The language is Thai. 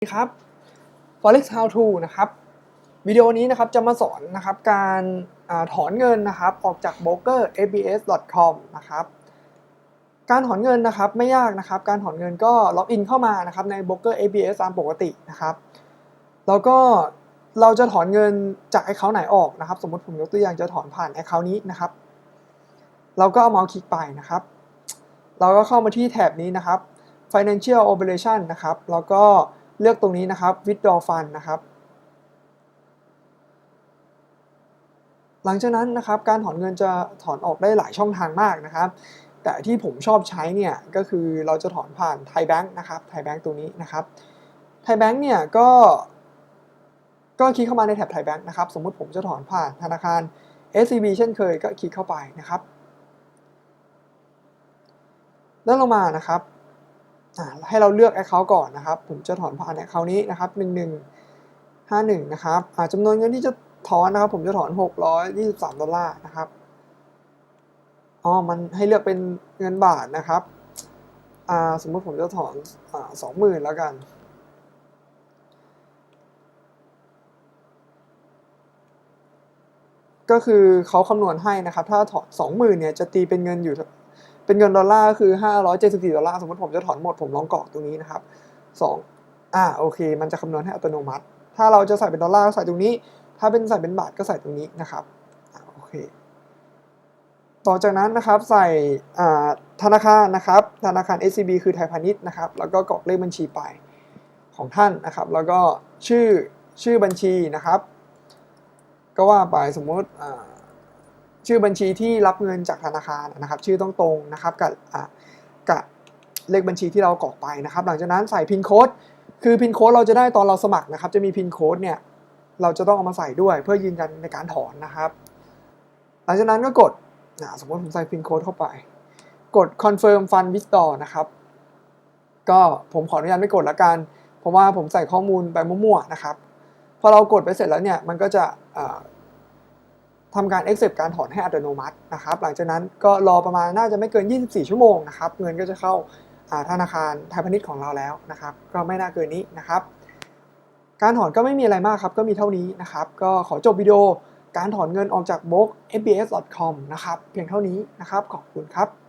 สวัสดีครับ forex how to นะครับวิดีโอนี้นะครับจะมาสอนนะครับการอาถอนเงินนะครับออกจาก broker abs.com นะครับการถอนเงินนะครับไม่ยากนะครับการถอนเงินก็ล็อกอินเข้ามานะครับใน broker abs ตามปกตินะครับแล้วก็เราจะถอนเงินจาก account ไหนออกนะครับ สมมติผมยกตัวอย่างจะถอนผ่าน account นี้นะครับ เราก็เอาเมาส์คลิกไปนะครับ เราก็เข้ามาที่แถบนี้นะครับ financial operation นะครับแล้วก็ เลือกตรงนี้นะครับ withdraw fund นะครับ หลังจากนั้นนะครับการถอนเงินจะถอนออกได้หลายช่องทางมากนะครับ แต่ที่ผมชอบใช้เนี่ยก็คือเราจะถอนผ่านไทยแบงค์นะครับไทยแบงค์ตัวนี้นะครับไทยแบงค์เนี่ยก็ก็คลิกเข้ามาในแถบไทยแบงค์นะครับ สมมุติผมจะถอนผ่านธนาคาร SCB เช่นเคยก็คลิกเข้าไปนะครับ แล้วลงมานะครับ ให้เราเลือก Account ก่อนนะครับ ผมจะถอนผ่าน Account นี้นะครับ1151นะครับจำนวนเงินที่จะถอนนะครับ ผมจะถอน 623 ดอลลาร์นะครับอ๋อมันให้เลือกเป็นเงินบาทนะครับสมมติผมจะถอนอ่า20,000แล้วกันก็คือเขาคำนวณให้นะครับ ถ้าถอน20,000เนี่ยจะตีเป็นเงินอยู่ เป็นเงินดอลลาร์ก็คือ 574 ดอลลาร์ สมมติผมจะถอนหมด ผมลองกรอกตรงนี้นะครับ2อ่าโอเค มันจะคำนวณให้อัตโนมัติ ถ้าเราจะใส่เป็นดอลลาร์ก็ใส่ตรงนี้ ถ้าเป็นใส่เป็นบาทก็ใส่ตรงนี้นะครับอ่าโอเค ต่อจากนั้นนะครับใส่อ่าธนาคารนะครับ ธนาคาร SCB คือไทยพาณิชย์นะครับ แล้วก็กรอกเลขบัญชีไปของท่านนะครับ แล้วก็ชื่อชื่อบัญชีนะครับ ก็ว่าไปสมมติอ่า ชื่อบัญชีที่รับเงินจากธนาคารนะครับ ชื่อต้องตรงนะครับกับกับเลขบัญชีที่เรากรอกไปนะครับ หลังจากนั้นใส่พินโค้ดคือพินโค้ดเราจะได้ตอนเราสมัครนะครับ จะมีพินโค้ดเนี่ยเราจะต้องเอามาใส่ด้วยเพื่อยืนยันในการถอนนะครับ หลังจากนั้นก็กดอะสมมติผมใส่พินโค้ดเข้าไป กด confirm fund withdraw นะครับ ก็ผมขออนุญาตไม่กดละกัน เพราะว่าผมใส่ข้อมูลไปมั่วๆนะครับ พอเรากดไปเสร็จแล้วเนี่ยมันก็จะ ทำทำการ accept การถอนให้อัตโนมัตินะครับ หลังจากนั้นก็รอประมาณน่าจะไม่เกิน 24 ชั่วโมงนะครับ เงินก็จะเข้าอ่าธนาคารไทยพาณิชย์ของเราแล้วนะครับ ก็ไม่น่าเกินนี้นะครับ การถอนก็ไม่มีอะไรมากครับ ก็มีเท่านี้นะครับ ก็ขอจบวิดีโอการถอนเงินออกจากบล็อก fbs.com นะครับ เพียงเท่านี้นะครับ ขอบคุณครับ